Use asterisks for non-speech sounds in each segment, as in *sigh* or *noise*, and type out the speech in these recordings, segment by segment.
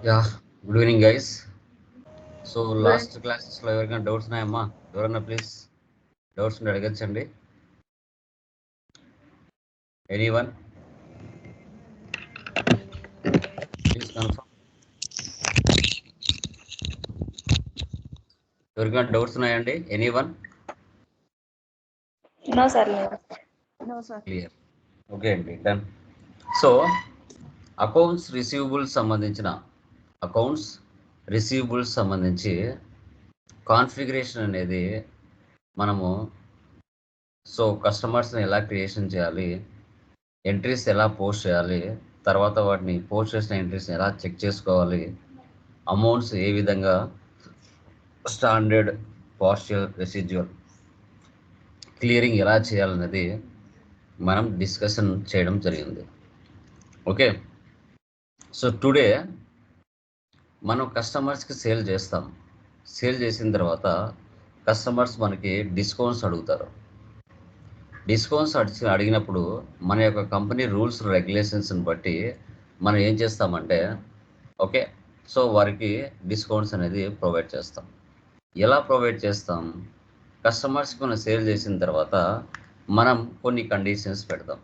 Yeah good evening guys so last క్లాసెస్లో ఎవరికైనా doubts ఉన్నాయమ్మా? ఎవరన్నా ప్లీజ్ డౌట్స్ ఉంటే అడగచ్చండి. ఎనీ వన్ ప్లీజ్ కన్ఫర్మ్ ఎవరికైనా డౌట్స్ ఉన్నాయండి? ఎనీ వన్ క్లియర్ ఓకే అండి డన్ సో అకౌంట్స్ రిసీవబుల్స్ సంబంధించిన అకౌంట్స్ రిసీవబుల్స్ సంబంధించి కాన్ఫిగరేషన్ అనేది మనము సో కస్టమర్స్ని ఎలా క్రియేషన్ చేయాలి ఎంట్రీస్ ఎలా పోస్ట్ చేయాలి తర్వాత వాటిని పోస్ట్ చేసిన ఎంట్రీస్ని ఎలా చెక్ చేసుకోవాలి అమౌంట్స్ ఏ విధంగా స్టాండర్డ్ పార్షియల్ రెసిడ్యువల్ క్లియరింగ్ ఎలా చేయాలనేది మనం డిస్కషన్ చేయడం జరిగింది. ఓకే సో టుడే మనం కస్టమర్స్కి సేల్ చేస్తాం. సేల్ చేసిన తర్వాత కస్టమర్స్ మనకి డిస్కౌంట్స్ అడుగుతారు. డిస్కౌంట్స్ అడిగి అడిగినప్పుడు మన యొక్క కంపెనీ రూల్స్ రెగ్యులేషన్స్ని బట్టి మనం ఏం చేస్తామంటే ఓకే సో వారికి డిస్కౌంట్స్ అనేది ప్రొవైడ్ చేస్తాం. ఎలా ప్రొవైడ్ చేస్తాం? కస్టమర్స్కి మనం సేల్ చేసిన తర్వాత మనం కొన్ని కండిషన్స్ పెడతాం.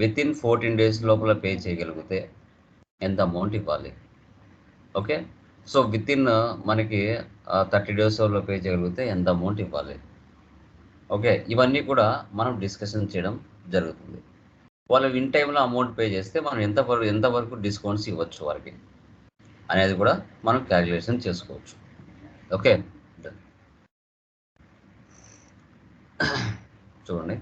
విత్ ఇన్ ఫోర్టీన్ డేస్ లోపల పే చేయగలిగితే ఎంత అమౌంట్ ఇవ్వాలి? ఓకే? సో విత్ ఇన్ మనకి థర్టీ డేస్లో పే చేయగలిగితే ఎంత అమౌంట్ ఇవ్వాలి? ఓకే? ఇవన్నీ కూడా మనం డిస్కషన్ చేయడం జరుగుతుంది. వాళ్ళు ఇన్ టైంలో అమౌంట్ పే చేస్తే మనం ఎంత వరకు ఎంతవరకు డిస్కౌంట్స్ ఇవ్వచ్చు వారికి? అనేది కూడా మనం క్యాలిక్యులేషన్ చేసుకోవచ్చు. ఓకే? *coughs* చూడండి.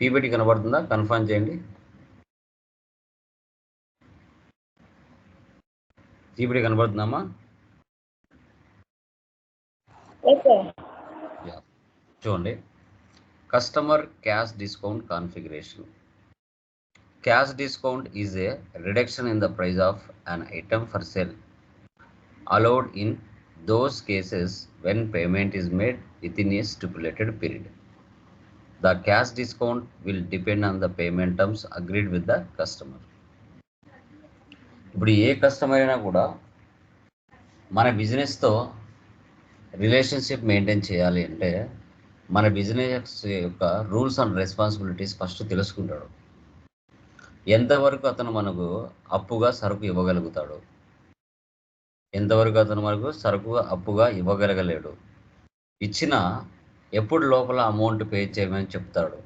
పీపీటీ కనబడుతుందా? కన్ఫర్మ్ చేయండి. కనబడుతుందమ్మా? ఎస్ సార్ చూడండి. Customer cash discount configuration cash discount is a reduction in the price of an item for sale allowed in those cases when payment is made within a stipulated period. The cash discount will depend on the payment terms agreed with the customer. ఇప్పుడు ఏ customer అయినా కూడా మన బిజినెస్తో relationship maintain చేయాలి అంటే మన business యొక్క rules and responsibilities first తెలుసుకుంటాడు. ఎంతవరకు అతను మనకు అప్పుగా సరుకు ఇవ్వగలుగుతాడు? ఎంతవరకు అతను మనకు సరుకు అప్పుగా ఇవ్వగలగలేడు? ఇచ్చిన ఎప్పుడు లోపల అమౌంట్ పే చేయమని చెప్తాడు?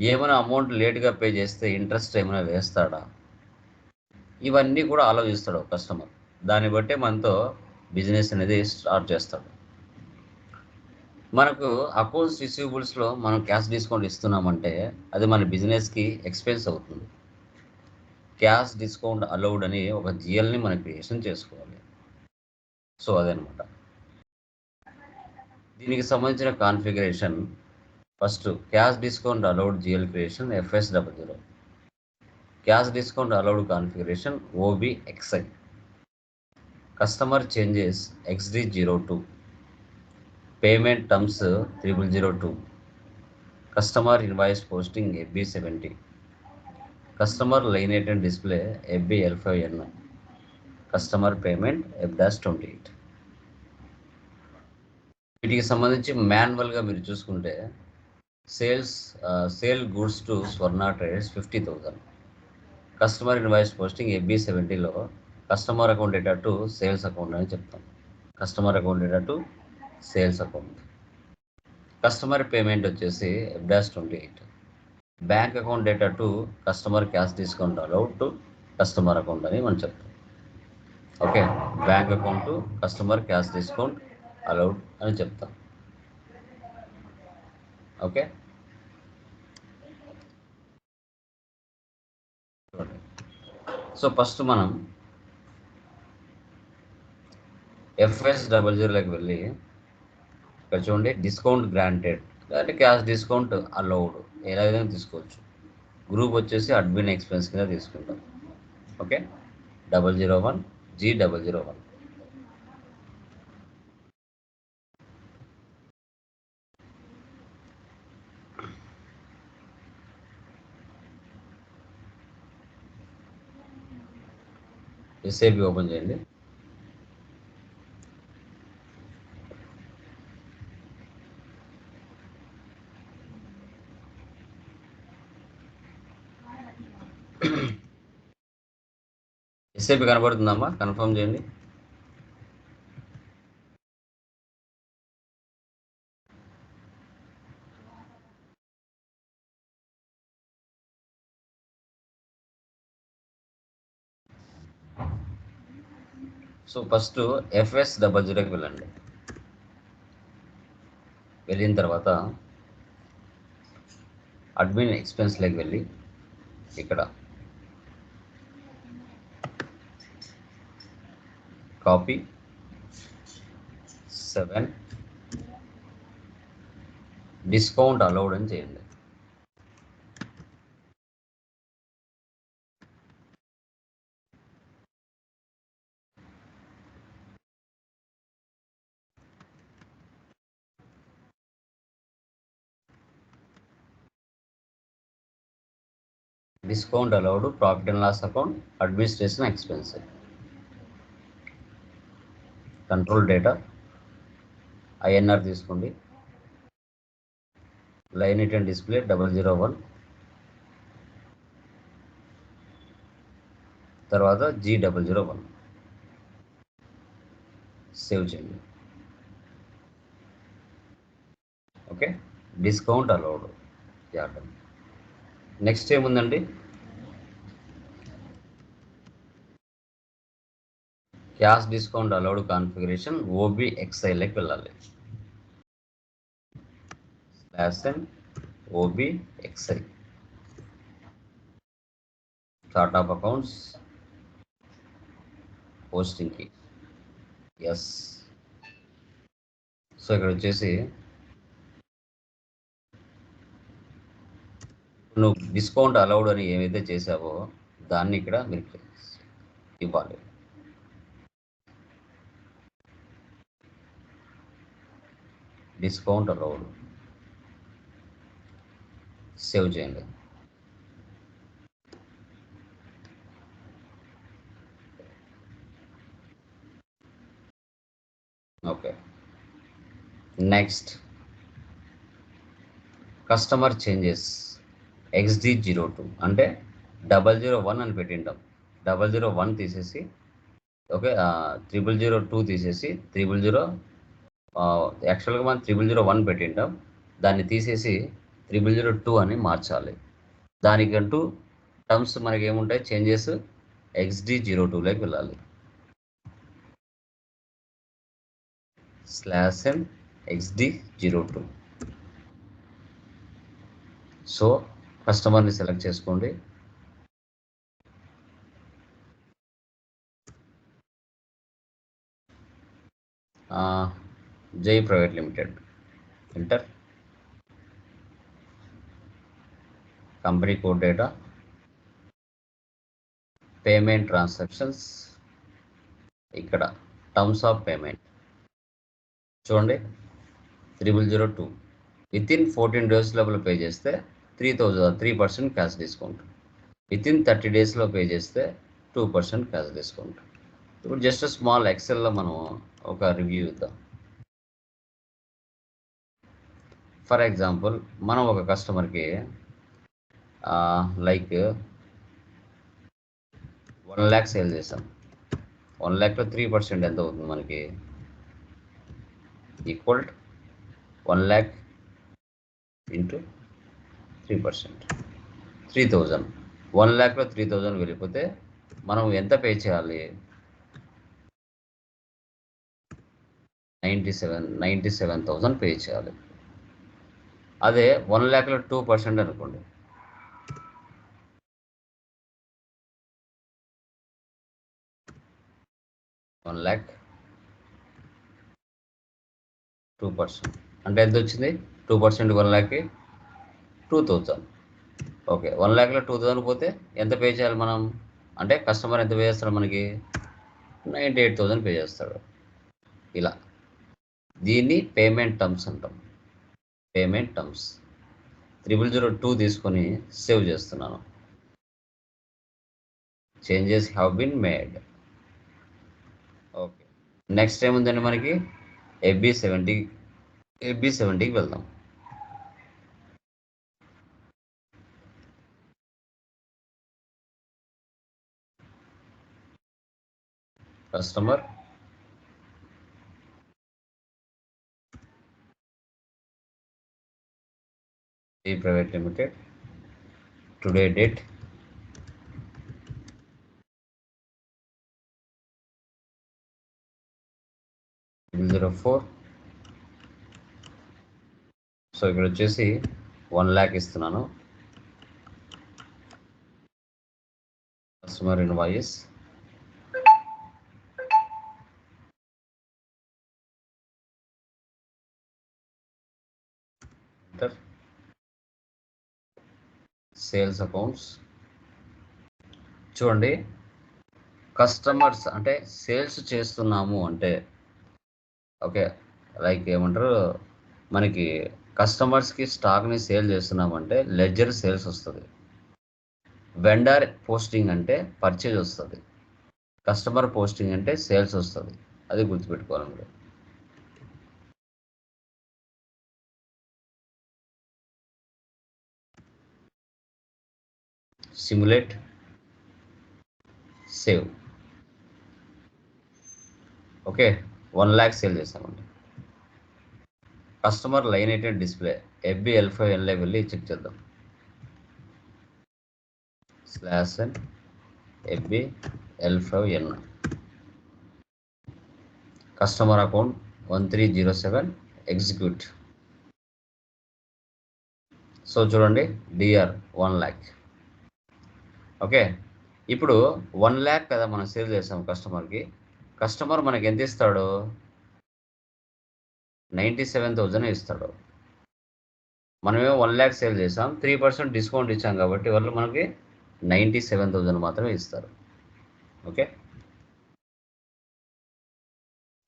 ఏమైనా అమౌంట్ లేట్గా పే చేస్తే ఇంట్రెస్ట్ ఏమైనా వేస్తాడా? ఇవన్నీ కూడా ఆలోచిస్తాడు కస్టమర్. దాన్ని బట్టే మనతో బిజినెస్ అనేది స్టార్ట్ చేస్తాడు. మనకు అకౌంట్స్ రిసీవబుల్స్లో మనం క్యాష్ డిస్కౌంట్ ఇస్తున్నామంటే అది మన బిజినెస్కి ఎక్స్పెన్స్ అవుతుంది. క్యాష్ డిస్కౌంట్ అలౌడ్ అని ఒక జిఎల్ని మనం క్రియేషన్ చేసుకోవాలి. సో అదనమాట. దీనికి సంబంధించిన configuration first cash discount allowed GL creation FS double zero. Cash discount allowed configuration OB XI. Customer changes XD zero two. Payment terms triple zero two. Customer invoice posting FB seventy. Customer line item and display FB L five N customer payment F dash twenty eight. వీటికి సంబంధించి మాన్యువల్గా మీరు చూసుకుంటే sales sale goods to Swarna traders fifty thousand customer invoice posting FB సెవెంటీలో customer account data to sales account అని చెప్తాం. Customer account data to sales account. Customer payment వచ్చేసి F dash twenty eight. Bank account data to customer cash discount allowed to customer account అని మనం చెప్తాం. Okay? Bank account to customer cash discount allowed అని చెప్తాం. Okay? So first మనం FS double జీరోలోకి వెళ్ళి ఇక్కడ చూడండి డిస్కౌంట్ గ్రాంటెడ్ అంటే క్యాష్ డిస్కౌంట్ అలౌడ్ ఎలా విధంగా తీసుకోవచ్చు. గ్రూప్ వచ్చేసి అడ్మిన్ ఎక్స్పెన్స్ కింద తీసుకుంటాం. Okay? Double zero one G double zero one SAP open చేయండి. ఎస్ఏపి కనబడుతుందమ్మా? కన్ఫర్మ్ చేయండి. సో ఫస్ట్ ఎఫ్ఎస్ డబల్ జీరోకి వెళ్ళండి. వెళ్ళిన తర్వాత అడ్మిన్ ఎక్స్పెన్స్లోకి వెళ్ళి ఇక్కడ కాపీ సెవెన్ డిస్కౌంట్ అలౌడ్ అని చేయండి. Discount allowed profit and loss account administration expense control data INR తీసుకోండి. Line item and display double zero one. తర్వాత G double zero one. Save చేయండి. Okay? Discount allowed. Add next ఏముందండి? Cash discount allowed configuration OB ఎక్స్ఐలోకి వెళ్ళాలి. Slash N OB XI. Chart of accounts పోస్టింగ్కి yes so ఇక్కడ వచ్చేసి నువ్వు discount allowed అని ఏమైతే చేసావో దాన్ని ఇక్కడ మీరు ఇవ్వాలి. డిస్కౌంట్ అలౌడ్ సేవ్ చేయండి. Okay. Next customer changes XD zero two అంటే డబల్ జీరో వన్ అని పెట్టింటాం. డబల్ జీరో వన్ తీసేసి ఓకే త్రిబుల్ జీరో టూ తీసేసి త్రిబుల్ జీరో యాక్చువల్గా మనం త్రిబుల్ జీరో వన్ పెట్టింటాం. దాన్ని తీసేసి త్రిబుల్ జీరో టూ అని మార్చాలి. దానికంటూ టర్మ్స్ మనకి ఏముంటాయి చేంజెస్ ఎక్స్డి జీరో టూలోకి వెళ్ళాలి. Slash N XD zero two. So కస్టమర్ని సెలెక్ట్ చేసుకోండి. Jai private limited. Enter company code data payment transactions ఇక్కడ టర్మ్స్ ఆఫ్ పేమెంట్ చూడండి. Triple zero two within fourteen days లోపల పే చేస్తే three thousand three percent cash discount within thirty డేస్లో pay చేస్తే two percent cash discount ఇప్పుడు just small ఎక్సెల్లో మనం ఒక రివ్యూ ఇద్దాం. ఫర్ ఎగ్జాంపుల్ మనం ఒక కస్టమర్కి లైక్ వన్ ల్యాక్ సేల్ చేసాం వన్ ల్యాక్లో త్రీ పర్సెంట్ ఎంత అవుతుంది మనకి? Equal one lakh into three percent. Three thousand. One ల్యాక్లో three thousand వెళ్ళిపోతే మనం ఎంత పే చేయాలి? Ninety seven ninety seven thousand pay చేయాలి. అదే వన్ ల్యాక్లో టూ పర్సెంట్ అనుకోండి. One lakh two percent. అంటే ఎంత వచ్చింది? టూ పర్సెంట్ వన్ ల్యాక్కి టూ థౌజండ్. ఓకే వన్ ల్యాక్లో టూ థౌజండ్ పోతే ఎంత పే చేయాలి మనం? అంటే కస్టమర్ ఎంత పే చేస్తాడు మనకి? నైంటీ ఎయిట్ థౌజండ్ పే చేస్తాడు. ఇలా. దీన్ని పేమెంట్ టర్మ్స్ అంటాం. Payment terms. Triple zero two తీసుకొని సేవ్ చేస్తున్నాను. Changes have been made. Okay. Next ఏముందండి మనకి? ఎబ్బి సెవెంటీ ఎబ్బి సెవెంటీకి వెళ్దాం. కస్టమర్ ఈ private limited. Today date. Zero four. So ఇక్కడ వచ్చేసి వన్ ల్యాక్ ఇస్తున్నాను. Customer invoice. Enter sales accounts. చూడండి కస్టమర్స్ అంటే సేల్స్ చేస్తున్నాము అంటే ఓకే లైక్ ఏమంటారు మనకి కస్టమర్స్కి స్టాక్ని సేల్ చేస్తున్నామంటే లెడ్జర్ సేల్స్ వస్తుంది. వెండర్ పోస్టింగ్ అంటే పర్చేజ్ వస్తుంది. కస్టమర్ పోస్టింగ్ అంటే సేల్స్ వస్తుంది. అది గుర్తుపెట్టుకోవాలి మీరు simulate save okay one lakh sale చేస్తామండి కస్టమర్ లైన్ అయితే డిస్ప్లే ఎఫ్బి ఎల్ ఫైవ్ ఎన్లే వెళ్ళి చెక్ చేద్దాం. Slash N FB L five N customer account one three zero seven execute so చూడండి డిఆర్ వన్ ల్యాక్ ఓకే? ఇప్పుడు వన్ ల్యాక్ కదా మనం sale చేసాం కస్టమర్కి. కస్టమర్ మనకి ఎంత ఇస్తాడు? నైంటీ సెవెన్ థౌజండ్ ఇస్తాడు. మనమేమో వన్ ల్యాక్ సేల్ చేసాం. త్రీ పర్సెంట్ డిస్కౌంట్ ఇచ్చాం కాబట్టి వాళ్ళు మనకి నైంటీ సెవెన్ థౌజండ్ మాత్రమే ఇస్తారు. ఓకే?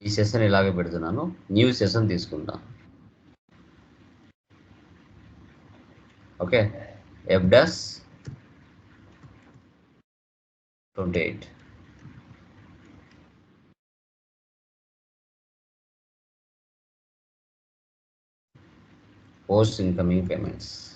ఈ సెషన్ ఇలాగే పెడుతున్నాను. న్యూ సెషన్ తీసుకుందాం. Okay? F dash date. Post incoming payments.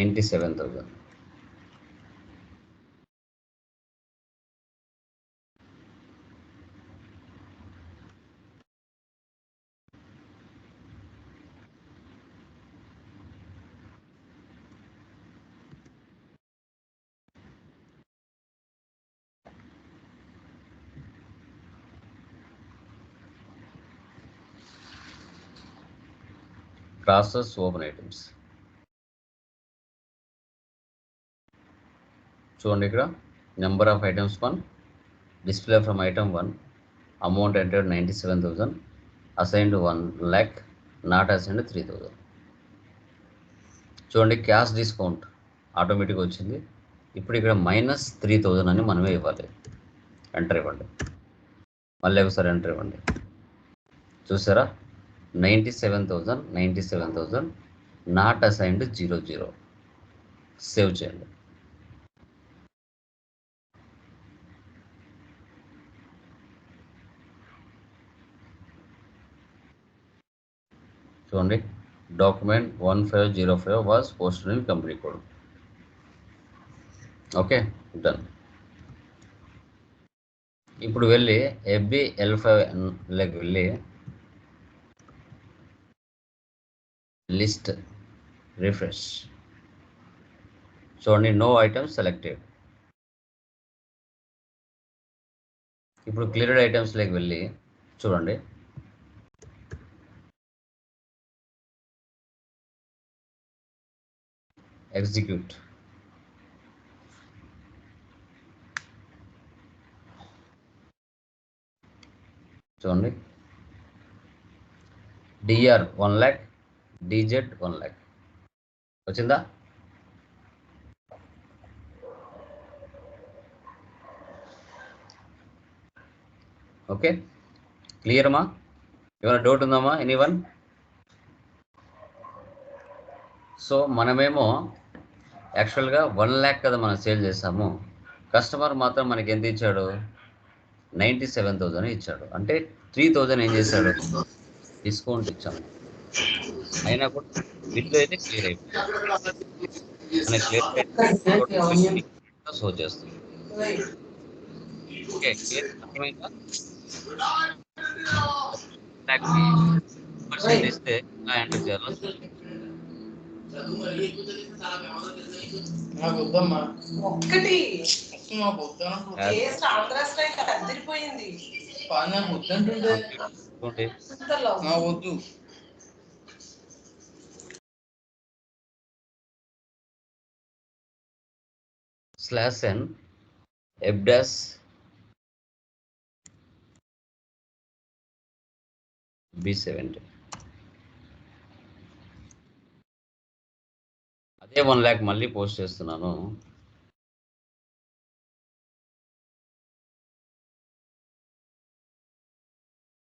97,000. Classes open items. చూడండి ఇక్కడ. Number of items one display from item one amount entered ninety seven thousand assigned one lakh not assigned three thousand చూడండి cash discount ఆటోమేటిక్గా వచ్చింది. ఇప్పుడు ఇక్కడ minus three thousand అని మనమే ఇవ్వాలి. ఎంటర్ ఇవ్వండి. మళ్ళీ ఒకసారి ఎంటర్ ఇవ్వండి. చూసారా? Ninety seven thousand ninety seven thousand not assigned zero zero save చేయండి. చూడండి. Document one five zero five was posted in company code okay done ఇప్పుడు వెళ్ళి ఎఫ్బి ఎల్ ఫైవ్ లకి వెళ్ళి లిస్ట్ రిఫ్రెష్ చూడండి నో ఐటమ్స్ సెలెక్టెడ్ ఇప్పుడు cleared ఐటమ్స్లోకి వెళ్ళి చూడండి. ఎగ్జిక్యూట్. చూడండి. DR one lakh DZ one lakh. వచ్చిందా? ఓకే. క్లియర్ అమ్మా ఏమైనా డౌట్ ఉందామా ఎనీ వన్ సో మనమేమో యాక్చువల్గా వన్ ల్యాక్ కదా మనం సేల్ చేసాము కస్టమర్ మాత్రం మనకి ఎంత ఇచ్చాడు? నైంటీ సెవెన్ థౌజండ్ ఇచ్చాడు. అంటే త్రీ థౌజండ్ ఏం చేశాడు? డిస్కౌంట్ ఇచ్చాము అయినా కూడా బిల్లు అయితే క్లియర్ అయిపోయింది. మన షో చేస్తుంది. ఓకే క్లియర్ అర్థమైందా? పర్సెంట్ ఇస్తే ఎంటర్ చేయాలి? ఒక్కటి. అదిరిపోయింది వద్దు. Slash N F dash B seventy అదే వన్ ల్యాక్ మళ్ళీ పోస్ట్ చేస్తున్నాను.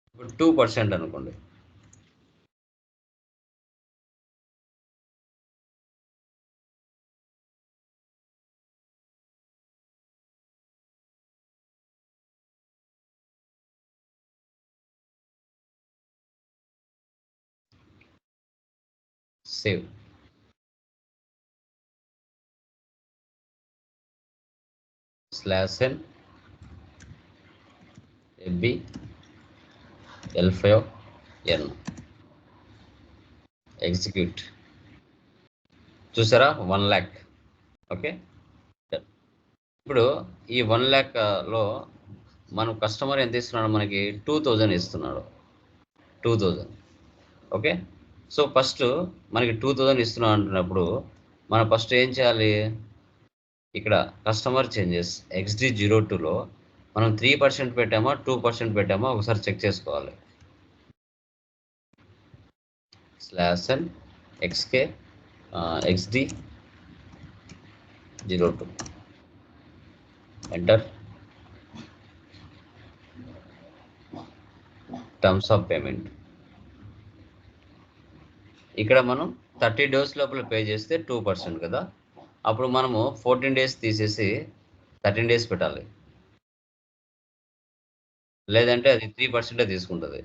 ఇప్పుడు టూ పర్సెంట్ అనుకోండి. Save. Slash N FB L five N. Execute చూసారా? వన్ ల్యాక్. ఓకే? ఇప్పుడు ఈ వన్ ల్యాక్లో మనం కస్టమర్ ఎంత ఇస్తున్నాడు? మనకి టూ థౌజండ్ ఇస్తున్నాడు. Two thousand. Okay? So first మనకి టూ థౌజండ్ ఇస్తున్నాడు అంటున్నప్పుడు మనం ఫస్ట్ ఏం చేయాలి? ఇక్కడ కస్టమర్ చేంజెస్ ఎక్స్డి జీరో టూలో మనం త్రీ పర్సెంట్ పెట్టామా టూ పర్సెంట్ పెట్టామా ఒకసారి చెక్ చేసుకోవాలి. Slash XK XD zero two enter terms of payment ఇక్కడ మనం థర్టీ డేస్ లోపల పే చేస్తే టూ పర్సెంట్ కదా. అప్పుడు మనము ఫోర్టీన్ డేస్ తీసేసి థర్టీన్ డేస్ పెట్టాలి. లేదంటే అది త్రీ పర్సెంటే తీసుకుంటుంది.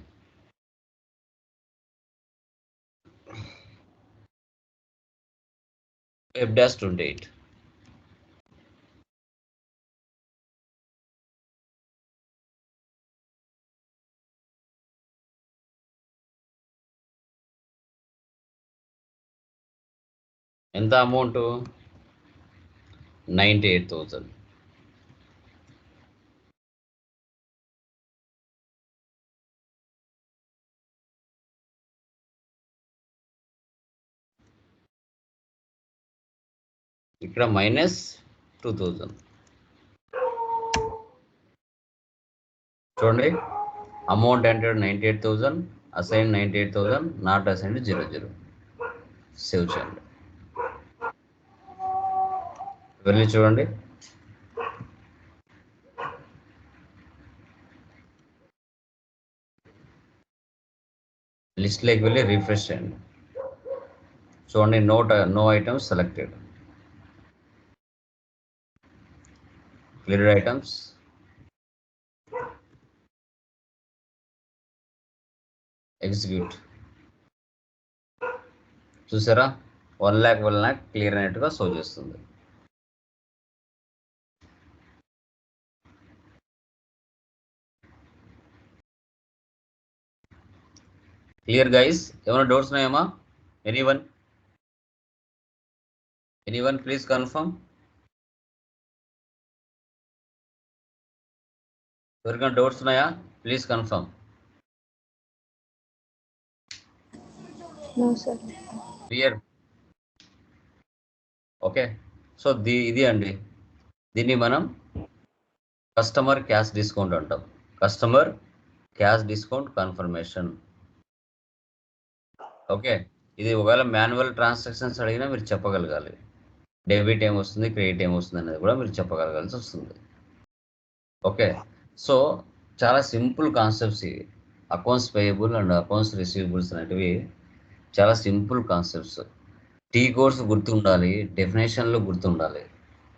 వెబ్ డాష్ ట్వంటీ ఎయిట్ ఎంత అమౌంట్? నైంటీ ఎయిట్ థౌజండ్ ఇక్కడ మైనస్ టూ థౌజండ్ చూడండి amount entered ninety eight thousand assign ninety eight thousand not assign zero zero. Save చేయండి. వెళ్ళి చూడండి? లిస్ట్లోకి వెళ్ళి రిఫ్రెష్ చేయండి. చూడండి note no items selected. Clear items. Execute. చూసారా? One lakh one lakh clear అయినట్టుగా షో చేస్తుంది. క్లియర్ గైస్ ఏమైనా డౌట్స్ ఉన్నాయమ్మా? Any one any one please confirm ఎవరికైనా డౌట్స్ ఉన్నాయా please confirm. Clear okay so the ఇది అండి. దీన్ని మనం కస్టమర్ క్యాష్ డిస్కౌంట్ అంటాం. Customer cash discount confirmation okay. ఇది ఒకవేళ మాన్యువల్ ట్రాన్సాక్షన్స్ అడిగినా మీరు చెప్పగలగాలి. డెబిట్ ఏం వస్తుంది క్రెడిట్ ఏం వస్తుంది అనేది కూడా మీరు చెప్పగలగాల్సి వస్తుంది. ఓకే. సో చాలా సింపుల్ కాన్సెప్ట్స్ ఇవి. Accounts payable and accounts receivables అనేటివి చాలా సింపుల్ కాన్సెప్ట్స్. టీ కోర్స్ గుర్తుండాలి డెఫినేషన్లు గుర్తుండాలి.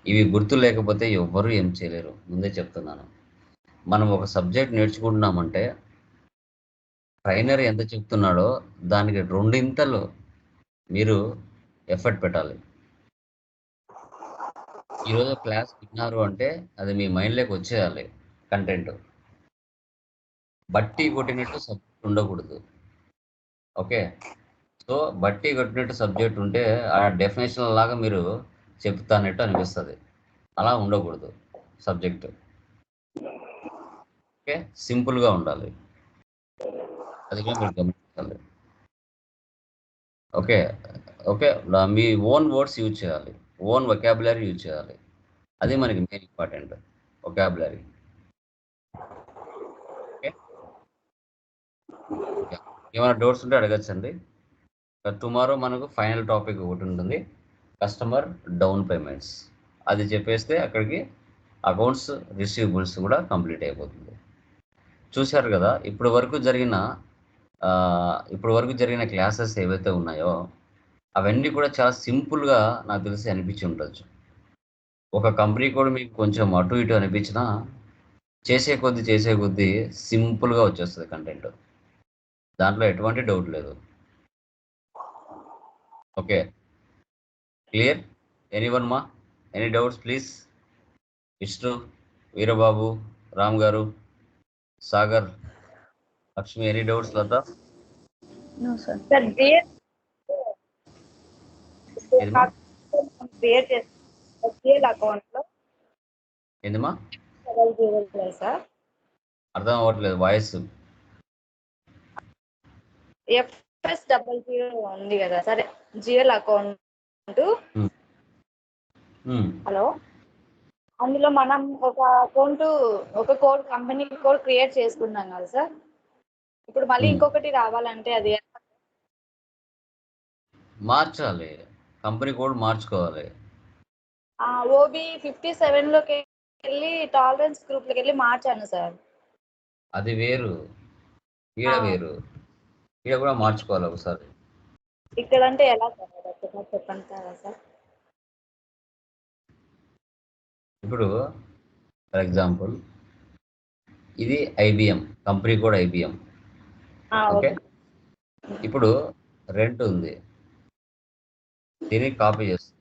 ఇవి గుర్తు లేకపోతే ఎవ్వరూ ఏం చేయలేరు. ముందే చెప్తున్నాను. మనం ఒక సబ్జెక్ట్ నేర్చుకుంటున్నామంటే ట్రైనర్ ఎంత చెప్తున్నాడో దానికి రెండింతలు మీరు ఎఫర్ట్ పెట్టాలి. ఈరోజు క్లాస్ విన్నారు అంటే అది మీ మైండ్లోకి వచ్చేయాలి కంటెంట్. బట్టి కొట్టినట్టు సబ్జెక్ట్ ఉండకూడదు. ఓకే? సో బట్టి కొట్టినట్టు సబ్జెక్ట్ ఉంటే ఆ డెఫినేషన్ లాగా మీరు చెప్తానట్టు అనిపిస్తుంది. అలా ఉండకూడదు సబ్జెక్ట్. ఓకే? సింపుల్గా ఉండాలి. అది కూడా మీరు గమనించాలి. ఓకే ఓకే మీ ఓన్ వర్డ్స్ యూజ్ చేయాలి. ఓన్ వొకాబులరీ యూజ్ చేయాలి. అది మనకి మెయిన్ ఇంపార్టెంట్ వొకాబులరీ ఓకే. ఏమైనా డౌట్స్ ఉంటే అడగచ్చండి. Uh, టుమారో మనకు ఫైనల్ టాపిక్ ఒకటి ఉంటుంది. కస్టమర్ డౌన్ పేమెంట్స్ అది చెప్పేస్తే అక్కడికి అకౌంట్స్ రిసీవబుల్స్ కూడా కంప్లీట్ అయిపోతుంది. చూశారు కదా ఇప్పటి వరకు జరిగిన ఇప్పటి వరకు జరిగిన క్లాసెస్ ఏవైతే ఉన్నాయో అవన్నీ కూడా చాలా సింపుల్గా నాకు తెలిసి అనిపించి ఉండొచ్చు. ఒక కంపెనీ కూడా మీకు కొంచెం అటు ఇటు అనిపించినా చేసే కొద్దీ చేసే కొద్దీ సింపుల్గా వచ్చేస్తుంది కంటెంట్. దాంట్లో ఎటువంటి డౌట్ లేదు. ఓకే. క్లియర్? ఎనీ వన్ మా? Any doubts please? Vishnu Veerababu Ram garu Sagar. Lakshmi any doubts Latha? లో ఏందమ్మా? సార్ అర్థం అవ్వట్లేదు వాయిస్ ఎఫ్ఎస్ డబల్ జీరో ఉంది కదా సార్. జిఎల్ అకౌంట్ హలో అందులో మనం ఒక అకౌంట్ ఒక కోడ్ కంపెనీ కోడ్ క్రియేట్ చేసుకున్నాం కదా సార్ ఇప్పుడు మళ్ళీ. ఇంకొకటి రావాలంటే అది? మార్చాలి. కంపెనీ కోడ్ మార్చుకోవాలి. ఆ ఓబీ ఫిఫ్టీ సెవెన్లోకి వెళ్ళి టాలరెన్స్ గ్రూప్లోకి వెళ్ళి మార్చాను సార్. అది వేరు. ఈడ. వేరు. ఈడ కూడా మార్చుకోవాలి ఒకసారి. ఇక్కడ అంటే ఎలా సార్? చెప్పండి సార్ ఇప్పుడు ఫర్ ఎగ్జాంపుల్ ఇది IBM company code IBM. Okay. ఇప్పుడు రెంట్ ఉంది. దీన్ని కాపీ చేస్తున్నాం.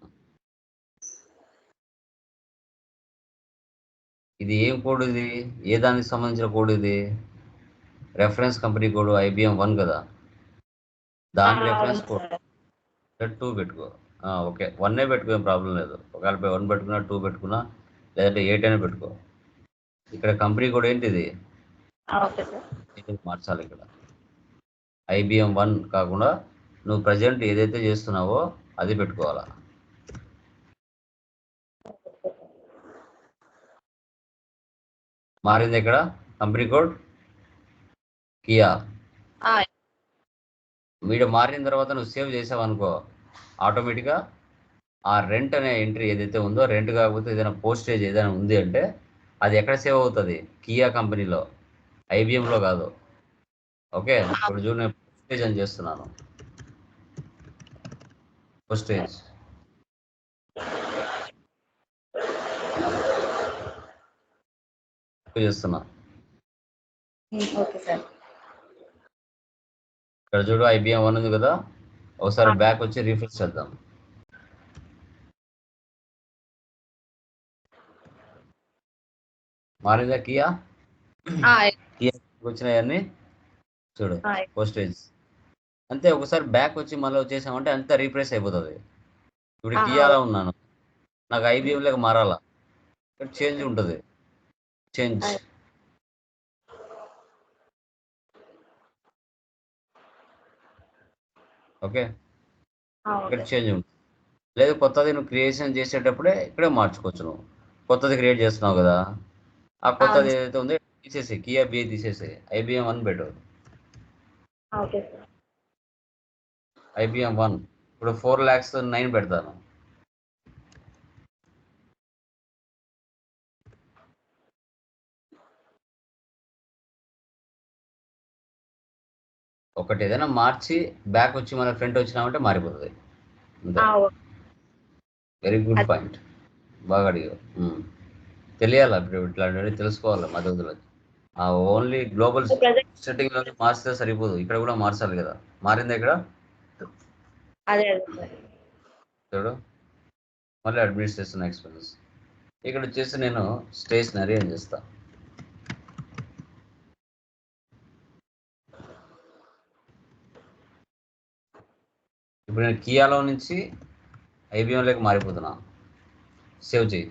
ఇది ఏం కోడ్ ఇది? ఏ దానికి సంబంధించిన కోడ్ ఇది? Reference company code IBM one కదా? దాని రెఫరెన్స్ కోడ్. టూ పెట్టుకో. ఓకే. వన్నే పెట్టుకో ప్రాబ్లం లేదు. ఒకవేళ వన్ పెట్టుకున్నా టూ పెట్టుకున్నా లేదంటే ఎయిట్ అయినా పెట్టుకో. ఇక్కడ కంపెనీ కోడ్ ఏంటిది? మార్చాలి ఇక్కడ. ఐబిఎం వన్ కాకుండా నువ్వు ప్రజెంట్ ఏదైతే చేస్తున్నావో అది పెట్టుకోవాలా? మారింది ఇక్కడ కంపెనీ కోడ్? కియా? వీడు మారిన తర్వాత నువ్వు సేవ్ చేసావు అనుకో ఆటోమేటిక్గా ఆ రెంట్ అనే ఎంట్రీ ఏదైతే ఉందో రెంట్ కాకపోతే ఏదైనా పోస్టేజ్ ఏదైనా ఉంది అంటే అది ఎక్కడ సేవ్ అవుతుంది? కియా కంపెనీలో ఐబిఎంలో కాదు. ఓకే ఇప్పుడు చూడు నేను పోస్టేజ్ అని చేస్తున్నాను. చేస్తున్నా. Um, okay sir. ఇక్కడ చూడు ఐబిఎం వన్ ఉంది కదా. ఒకసారి బ్యాక్ వచ్చి రీఫ్రెష్ చేద్దాం. మారిందా కియా? ఆ, వచ్చినాయన్నీ? చూడు పోస్టేజ్ అంతే ఒకసారి బ్యాక్ వచ్చి మళ్ళీ వచ్చేసామంటే అంతా రీప్లేస్ అయిపోతుంది. ఇప్పుడు ఆ. కియాలో ఉన్నాను. నాకు IBM లేక మారాలా. ఇక్కడ చేంజ్ ఉంటుంది. చేంజ్. ఓకే? ఇక్కడ చేంజ్ ఉంటుంది. లేదు కొత్తది నువ్వు క్రియేషన్ చేసేటప్పుడే ఇక్కడే మార్చుకోవచ్చు నువ్వు. కొత్తది క్రియేట్ చేస్తున్నావు కదా. ఆ కొత్తది. ఏదైతే ఉందో తీసేసి కియా బిఏ తీసేసి ఐబిఎం అని ఆ, ఓకే సార్. IBM one. ఇప్పుడు ఫోర్ ల్యాక్స్ నైన్ పెడతాను. ఒకటి ఏదైనా మార్చి బ్యాక్ వచ్చి మన ఫ్రంట్ వచ్చినామంటే మారిపోతుంది. వెరీ గుడ్ పాయింట్ బాగా అడిగావు. ఉమ్. తెలియాలి ఇప్పుడు ఇట్లాంటివి తెలుసుకోవాలి? మధ్యలో ఆ ఓన్లీ గ్లోబల్ సెట్టింగ్లో మార్చితే సరిపోదు. ఇక్కడ కూడా మార్చాలి కదా. మారింది ఇక్కడ? అదే చూడు. మళ్ళీ అడ్మినిస్ట్రేషన్ ఎక్స్పెన్స్ ఇక్కడ వచ్చేసి నేను స్టేషనరీ అని చేస్తా. ఇప్పుడు నేను కియాలో నుంచి ఐబిఎంలోకి మారిపోతున్నా. సేవ్ చేయి.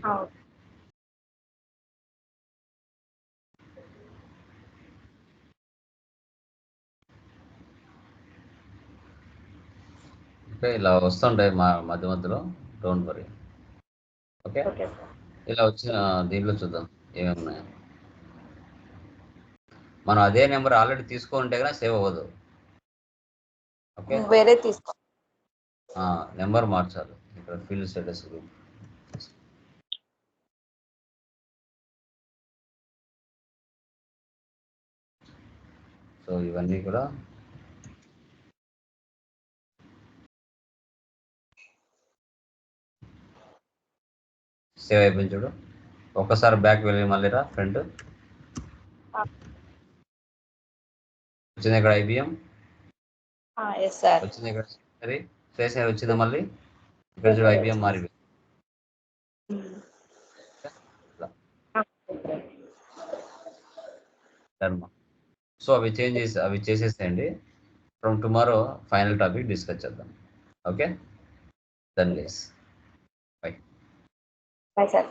ఓకే. ఇలా వస్తుంటాయి మా మధ్య మధ్యలో. డోంట్ వరీ ఓకే ఇలా వచ్చిన దీంట్లో చూద్దాం. ఏమేమి ఉన్నాయో మనం అదే నెంబర్ ఆల్రెడీ తీసుకుంటే కనుక సేవ్ అవ్వదు. ఓకే వేరే తీసుకో. నెంబర్ మార్చాలి. ఇక్కడ ఫీల్డ్ స్టేటస్ గ్రూప్ సో ఇవన్నీ కూడా సేవ్ అయిపోయింది చూడు. ఒక్కసారి బ్యాక్ వెళ్ళి మళ్ళీ రా ఫ్రంట్ వచ్చింది ఇక్కడ ఐబిఎం? వచ్చింది ఇక్కడ సరే స్టేషనరీ వచ్చిందా మళ్ళీ? ఇక్కడ చూడు ఐబిఎం మారిపోయింది. సో అవి చేంజ్ చేసి అవి చేసేసేయండి. From tomorrow final topic discuss చేద్దాం. Okay then bye sir